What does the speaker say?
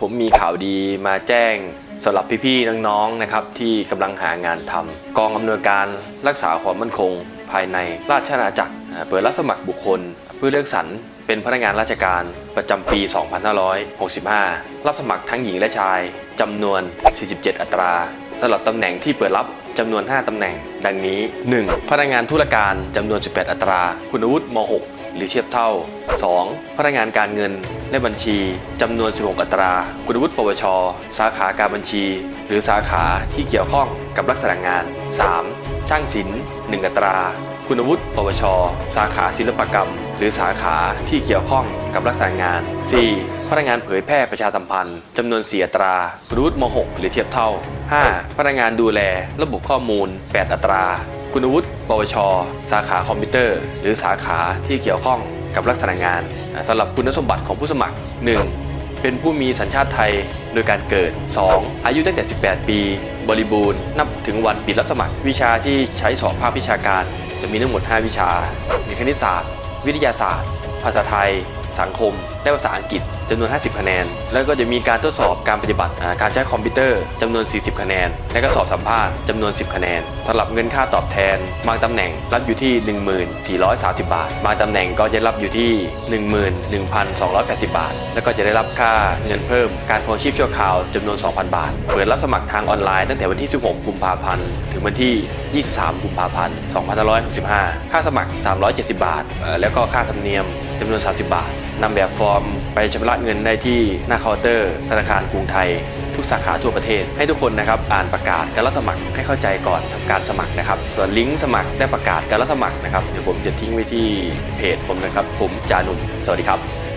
ผมมีข่าวดีมาแจ้งสำหรับพี่ๆน้องๆนะครับที่กำลังหางานทำกองอำนวยการรักษาความมั่นคง ภายในราชอาณาจักรเปิดรับสมัครบุคคล เพื่อเลือกสรรเป็นพนักงานราชการประจำปี 2565 รับสมัครทั้งหญิงและชายจำนวน 47 อัตราสำหรับตำแหน่งที่เปิดรับจำนวน 5 ตำแหน่ง ดังนี้ 1. พนักงานธุรการจำนวน 18 อัตรา คุณวุฒิม .6 หรือเทียบเท่า 2. พนักงานการเงินและบัญชีจำนวน 16 อัตรา คุณวุฒิปวช สาขาการบัญชี หรือสาขาที่เกี่ยวข้องกับลักษณะงาน 3. ช่างศิลป์1อัตรา คุณวุฒิปวช สาขาศิลปกรรม หรือสาขาที่เกี่ยวข้องกับลักษณะงาน 4. พนักงานเผยแพร่ประชาสัมพันธ์จำนวน 4 อัตรา คุณวุฒิม .6 หรือเทียบเท่า 5. พนักงานดูแลระบบข้อมูล 8 อัตรา คุณวุฒิปวช สาขาคอมพิวเตอร์ หรือสาขาที่เกี่ยวข้องกับลักษณะงานอ่าสำหรับคุณสมบัติของผู้สมัคร 1. เป็นผู้มีสัญชาติไทยโดยการเกิด 2. อายุตั้งแต่ 18 ปี บริบูรณ์ นับถึงวันปิดรับสมัคร วิชาที่ใช้สอบภาควิชาการ จะมีทั้งหมด 5 วิชา มีคณิตศาสตร์ วิทยาศาสตร์ ภาษาไทย สังคม และภาษาอังกฤษจำนวน 50 คะแนน แล้วก็จะมีการทดสอบการปฏิบัติการใช้คอมพิวเตอร์จำนวน 40 คะแนน และก็สอบสัมภาษณ์จำนวน 10 คะแนนสำหรับเงินค่าตอบแทน บางตำแหน่งรับอยู่ที่ 1430 บาท บางตำแหน่งก็จะรับอยู่ที่ 11,280 บาท แล้วก็จะได้รับค่าเงินเพิ่มการพองชีพชั่วคราวจำนวน 2,000 บาท เปิดรับสมัครทางออนไลน์ตั้งแต่วันที่ 16 กุมภาพันธ์ ถึงวันที่ 23 กุมภาพันธ์ 2565 ค่าสมัคร 370 บาทเอ่อแล้วก็ค่าธรรมเนียม จำนวน 30 บาทนำแบบฟอร์มไปชำระเงินได้ที่หน้าเคาน์เตอร์ ธนาคารกรุงไทย ทุกสาขาทั่วประเทศ ให้ทุกคนนะครับอ่านประกาศการรับสมัครให้เข้าใจก่อนทำการสมัครนะครับ ส่วนลิงก์สมัครได้ประกาศการรับสมัครนะครับเดี๋ยวผมจะทิ้งไว้ที่เพจผมนะครับ ผมจานุมสวัสดีครับ